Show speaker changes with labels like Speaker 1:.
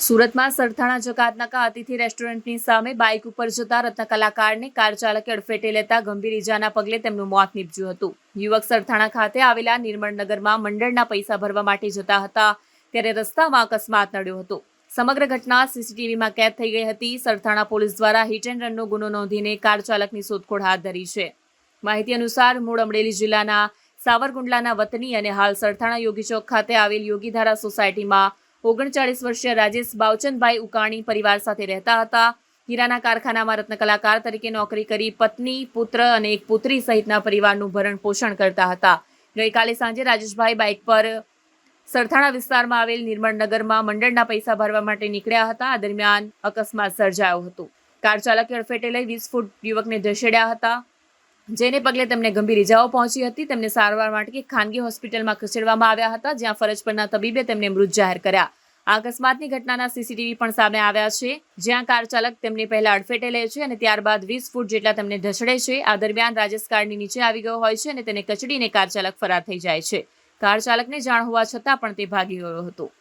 Speaker 1: સુરતમાં સરથાણા જકાતનાકા અતિથિ રેસ્ટોરન્ટની સામે બાઇક ઉપર જતા રત્ન કલાકારને કાર ચાલકે અડફેટે લેતા ગંભીર ઇજાના પગલે તેમનું મોત નીપજ્યું હતું. યુવક સરથાણા ખાતે આવેલા નિર્મળનગરમાં મંડળના પૈસા ભરવા માટે જતા હતા, ત્યારે રસ્તામાં અકસ્માત નડ્યો હતો. સમગ્ર ઘટના સીસીટીવીમાં કેદ થઈ ગઈ હતી. સરથાણા પોલીસ દ્વારા હિટ એન્ડ રનનો ગુનો નોંધીને કાર ચાલકની શોધખોળ હાથ ધરી છે. માહિતી અનુસાર, મૂળ અમરેલી જિલ્લાના સાવરકુંડલાના વતની અને હાલ સરથાણા યોગી ચોક ખાતે આવેલ યોગીધારા સોસાયટીમાં ઓગણચાળીસ વર્ષીય રાજેશ બાવચંદભાઈ ઉકાણી પરિવાર સાથે રહેતા હતા. હીરાના કારખાનામાં રત્ન કલાકાર તરીકે નોકરી કરી પત્ની, પુત્ર અને એક પુત્રી સહિતના પરિવારનું ભરણ પોષણ કરતા હતા. ગઈકાલે સાંજે રાજેશભાઈ બાઇક પર સરથાણા વિસ્તારમાં આવેલ નિર્મળનગરમાં મંડળના પૈસા ભરવા માટે નીકળ્યા હતા. આ દરમિયાન અકસ્માત સર્જાયો હતો. કાર ચાલકે અડફેટે લઈ વીસ ફૂટ યુવકને ધસેડ્યા હતા. જેને પગલે તેમને ગંભીર ઇજાઓ પહોંચી હતી. તેમને સારવાર માટે ખાનગી હોસ્પિટલમાં ખસેડવામાં આવ્યા હતા, જ્યાં ફરજ પરના તબીબે તેમને મૃત જાહેર કર્યા. આ અકસ્માતની ઘટનાના સીસીટીવી પણ સામે આવ્યા છે, જ્યાં કાર ચાલક તેમને પહેલા અડફેટે લે છે અને ત્યારબાદ વીસ ફૂટ જેટલા તેમને ઢસડે છે. આ દરમિયાન રાજેશ કારની નીચે આવી ગયો હોય છે અને તેને કચડીને કાર ચાલક ફરાર થઈ જાય છે. કાર ચાલકને જાણ હોવા છતાં પણ તે ભાગી ગયો હતો.